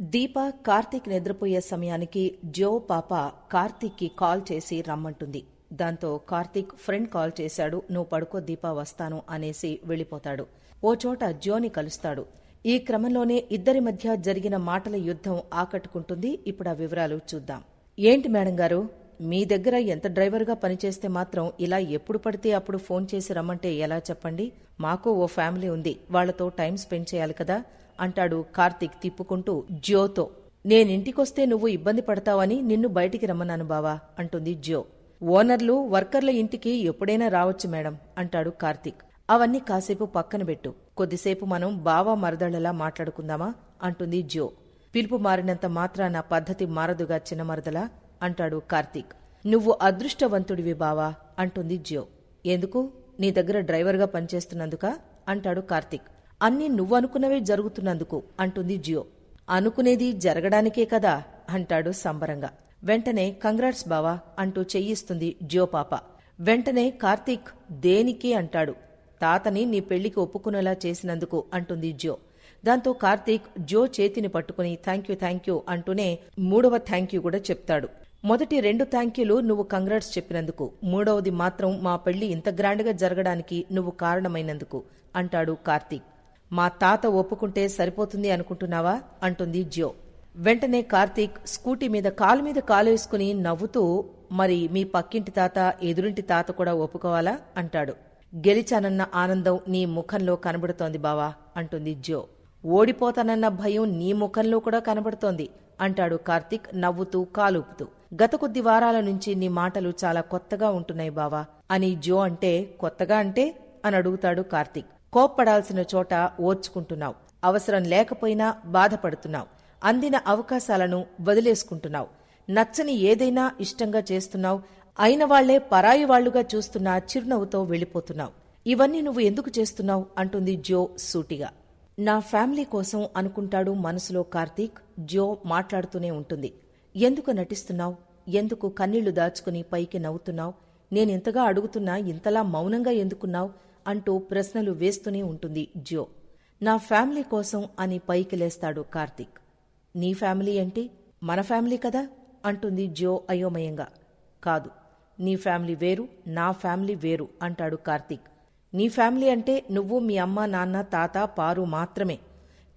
దీప కార్తీక్ నిద్రపోయే సమయానికి జో పాప కార్తీక్కి కాల్ చేసి రమ్మంటుంది. దాంతో కార్తీక్ ఫ్రెండ్ కాల్ చేశాడు నువ్వు పడుకో దీపా వస్తాను అనేసి వెళ్ళిపోతాడు. ఓ చోట జోని కలుస్తాడు. ఈ క్రమంలోనే ఇద్దరి మధ్య జరిగిన మాటల యుద్ధం ఆకట్టుకుంటుంది. ఇప్పుడు ఆ వివరాలు చూద్దాం. ఏంటి మేడం గారు? మీ దగ్గర ఎంత డ్రైవర్గా పనిచేస్తే మాత్రం ఇలా ఎప్పుడు పడితే అప్పుడు ఫోన్ చేసి రమ్మంటే ఎలా చెప్పండి? మాకు ఓ ఫ్యామిలీ ఉంది. వాళ్ళతో టైం స్పెండ్ చేయాలి కదా. అంటాడు కార్తీక్ తిప్పుకుంటూ. జ్యోతో నేనింటికొస్తే నువ్వు ఇబ్బంది పడతావని నిన్ను బయటికి రమ్మన్నాను బావా అంటుంది జ్యో. ఓనర్లు వర్కర్ల ఇంటికి ఎప్పుడైనా రావచ్చు మేడం అంటాడు కార్తీక్. అవన్నీ కాసేపు పక్కన పెట్టు. కొద్దిసేపు మనం బావా మరదళ్ళలా మాట్లాడుకుందామా అంటుంది జ్యో. పిలుపు మారినంత మాత్రాన పద్ధతి మారదుగా చిన్న మరదలా అంటాడు కార్తీక్. నువ్వు అదృష్టవంతుడివి బావా అంటుంది జ్యో. ఎందుకు? నీ దగ్గర డ్రైవర్గా పనిచేస్తున్నందుకా అంటాడు కార్తీక్. అన్నీ నువ్వనుకున్నవే జరుగుతున్నందుకు అంటుంది జియో. అనుకునేది జరగడానికే కదా అంటాడు సంబరంగా. వెంటనే కంగ్రాట్స్ బావా అంటూ చెయ్యిస్తుంది జియో పాప. వెంటనే కార్తీక్ దేనికి అంటాడు? తాతని నీ పెళ్ళికి ఒప్పుకునేలా చేసినందుకు అంటుంది జియో. దాంతో కార్తీక్ జో చేతిని పట్టుకుని థ్యాంక్ యూ థ్యాంక్ యూ అంటూనే మూడవ థ్యాంక్ యూ కూడా చెప్తాడు. మొదటి రెండు థ్యాంక్ యూలు నువ్వు కంగ్రాట్స్ చెప్పినందుకు మూడవది మాత్రం మా పెళ్ళి ఇంత గ్రాండ్గా జరగడానికి నువ్వు కారణమైనందుకు అంటాడు కార్తీక్. మా తాత ఒప్పుకుంటే సరిపోతుంది అనుకుంటున్నావా? అంటుంది జ్యో. వెంటనే కార్తీక్ స్కూటీ మీద కాలు మీద కాలు వేసుకుని నవ్వుతూ మరి మీ పక్కింటి తాత ఎదురింటి తాత కూడా ఒప్పుకోవాలా? అంటాడు. గెలిచానన్న ఆనందం నీ ముఖంలో కనబడుతోంది బావా అంటుంది జ్యో. ఓడిపోతానన్న భయం నీ ముఖంలో కూడా కనబడుతోంది అంటాడు కార్తీక్ నవ్వుతూ కాలుపుతూ గత కొద్ది వారాల నుంచి నీ మాటలు చాలా కొత్తగా ఉంటున్నాయి బావా అని జో అంటే కొత్తగా అంటే? అని అడుగుతాడు కార్తీక్. కోప్పడాల్సిన చోట ఓర్చుకుంటున్నావు. అవసరం లేకపోయినా బాధపడుతున్నావు. అందిన అవకాశాలను వదిలేసుకుంటున్నావు. నచ్చని ఏదైనా ఇష్టంగా చేస్తున్నావు. అయిన వాళ్ళే పరాయి వాళ్ళుగా చూస్తున్న చిరునవ్వుతో వెళ్ళిపోతున్నావు. ఇవన్నీ నువ్వు ఎందుకు చేస్తున్నావు? అంటుంది జో సూటిగా. నా ఫ్యామిలీ కోసం అనుకుంటాడు మనసులో కార్తీక్. జో మాట్లాడుతూనే ఉంటుంది. ఎందుకు నటిస్తున్నావు? ఎందుకు కన్నీళ్ళు దాచుకుని పైకి నవ్వుతున్నావు? నేనింతగా అడుగుతున్నా ఇంతలా మౌనంగా ఎందుకున్నావు? అంటూ ప్రశ్నలు వేస్తూనే ఉంటుంది జ్యో. నా ఫ్యామిలీ కోసం అని పైకి లేస్తాడు కార్తీక్. నీ ఫ్యామిలీ ఏంటి? మన ఫ్యామిలీ కదా? అంటుంది జ్యో అయోమయంగా. కాదు నీ ఫ్యామిలీ వేరు నా ఫ్యామిలీ వేరు అంటాడు కార్తీక్. నీ ఫ్యామిలీ అంటే నువ్వు మీ అమ్మ నాన్న తాత పారు మాత్రమే.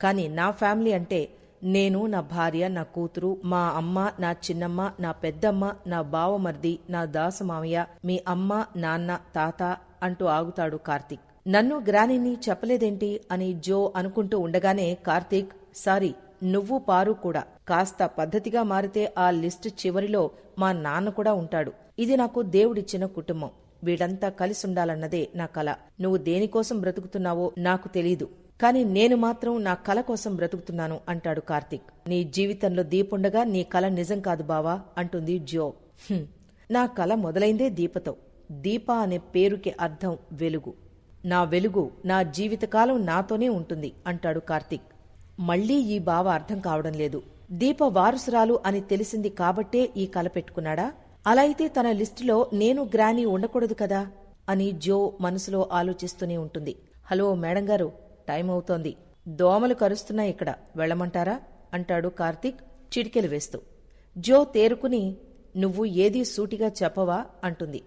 కానీ నా ఫ్యామిలీ అంటే నేను నా భార్య నా కూతురు మా అమ్మ నా చిన్నమ్మ నా పెద్దమ్మ నా బావమర్ది నా దాసమామయ్య మీ అమ్మ నాన్న తాత అంటూ ఆగుతాడు కార్తీక్. నన్ను గ్రానీని చెప్పలేదేంటి అని జో అనుకుంటూ ఉండగానే కార్తీక్ సారీ నువ్వు పారు కూడా. కాస్త పద్ధతిగా మారితే ఆ లిస్ట్ చివరిలో మా నాన్న కూడా ఉంటాడు. ఇది నాకు దేవుడిచ్చిన కుటుంబం. వీడంతా కలిసుండాలన్నదే నా కల. నువ్వు దేనికోసం బ్రతుకుతున్నావో నాకు తెలీదు. కానీ నేను మాత్రం నా కల కోసం బ్రతుకుతున్నాను అంటాడు కార్తీక్. నీ జీవితంలో దీపుండగా నీ కల నిజం కాదు బావా అంటుంది జో నా కల మొదలైందే దీపతో. దీప అనే పేరుకి అర్థం వెలుగు. నా వెలుగు నా జీవితకాలం నాతోనే ఉంటుంది అంటాడు కార్తీక్. మళ్ళీ ఈ బావ అర్థం కావడం లేదు. దీప వారసురాలు అని తెలిసింది కాబట్టే ఈ కల పెట్టుకున్నాడా? అలా అయితే తన లిస్టులో నేను గ్రానీ ఉండకూడదు కదా? అని జో మనసులో ఆలోచిస్తూనే ఉంటుంది. హలో మేడం గారు టైం అవుతోంది దోమలు కరుస్తున్నాయి ఇక్కడ. వెళ్ళమంటారా? అంటాడు కార్తీక్ చిటికెలు వేస్తూ. జో తేరుకుని నువ్వు ఏదీ సూటిగా చెప్పవా? అంటుంది.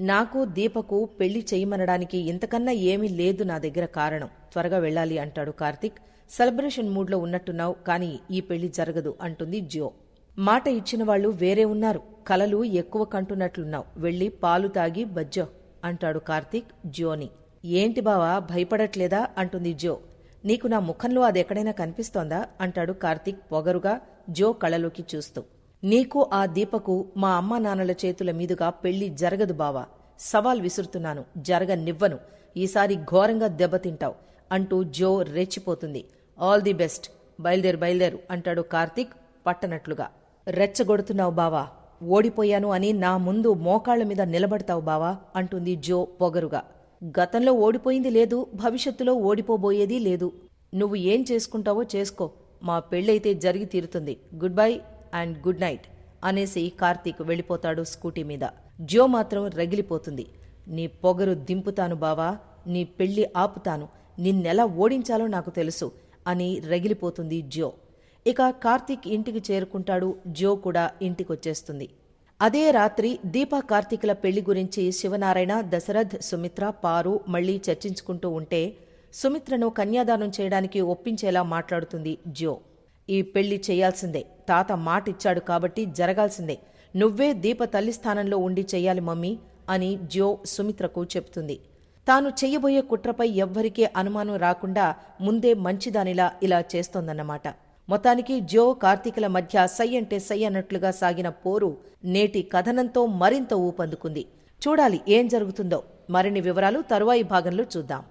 నాకు దీపకు పెళ్ళి చేయమనడానికి ఇంతకన్నా ఏమీ లేదు నా దగ్గర కారణం. త్వరగా వెళ్ళాలి అంటాడు కార్తిక్. సెలబ్రేషన్ మూడ్లో ఉన్నట్టున్నావు కానీ ఈ పెళ్ళి జరగదు అంటుంది జియో మాట ఇచ్చిన వాళ్ళు వేరే ఉన్నారు. కలలు ఎక్కువ కంటున్నట్లున్నావు. వెళ్ళి పాలు తాగి బజ్జో అంటాడు కార్తిక్ జియోని ఏంటి బావా భయపడట్లేదా? అంటుంది జో. నీకు నా ముఖంలో అది ఎక్కడైనా కనిపిస్తోందా? అంటాడు కార్తీక్ పొగరుగా జో కళ్ళలోకి చూస్తూ. నీకు ఆ దీపకు మా అమ్మా నాన్నల చేతుల మీదుగా పెళ్ళి జరగదు బావా. సవాల్ విసురుతున్నాను జరగనివ్వను. ఈసారి ఘోరంగా దెబ్బతింటావు అంటూ జో రెచ్చిపోతుంది. ఆల్ ది బెస్ట్ బయలుదేరు బయలుదేరు అంటాడు కార్తీక్ పట్టనట్లుగా. రెచ్చగొడుతున్నావు బావా ఓడిపోయాను అని నా ముందు మోకాళ్ళ మీద నిలబడతావు బావా అంటుంది జో పొగరుగా. గతంలో ఓడిపోయింది లేదు భవిష్యత్తులో ఓడిపోబోయేది లేదు. నువ్వు ఏం చేసుకుంటావో చేసుకో. మా పెళ్ళైతే జరిగి తీరుతుంది. Good bye and good night అనేసి కార్తీక్ వెళ్ళిపోతాడు స్కూటీ మీద. జో మాత్రం రగిలిపోతుంది. నీ పొగరు దింపుతాను బావా నీ పెళ్ళి ఆపుతాను. నిన్నెలా ఓడించాలో నాకు తెలుసు అని రగిలిపోతుంది జో ఇక కార్తీక్ ఇంటికి చేరుకుంటాడు జో కూడా ఇంటికొచ్చేస్తుంది. అదే రాత్రి దీపా కార్తీకుల పెళ్ళి గురించి శివనారాయణ దశరథ్ సుమిత్ర పారు మళ్ళీ చర్చించుకుంటూ ఉంటే సుమిత్రను కన్యాదానం చేయడానికి ఒప్పించేలా మాట్లాడుతుంది జ్యో. ఈ పెళ్ళి చేయాల్సిందే. తాత మాటిచ్చాడు కాబట్టి జరగాల్సిందే. నువ్వే దీప తల్లి స్థానంలో ఉండి చెయ్యాలి మమ్మీ అని జ్యో సుమిత్రకు చెప్తుంది. తాను చెయ్యబోయే కుట్రపై ఎవ్వరికీ అనుమానం రాకుండా ముందే మంచిదానిలా ఇలా చేస్తోందన్నమాట. మొత్తానికి జో కార్తీకుల మధ్య సై అంటే సై అన్నట్లుగా సాగిన పోరు నేటి కథనంతో మరింత ఊపందుకుంది. చూడాలి ఏం జరుగుతుందో. మరిన్ని వివరాలు తరువాయి భాగంలో చూద్దాం.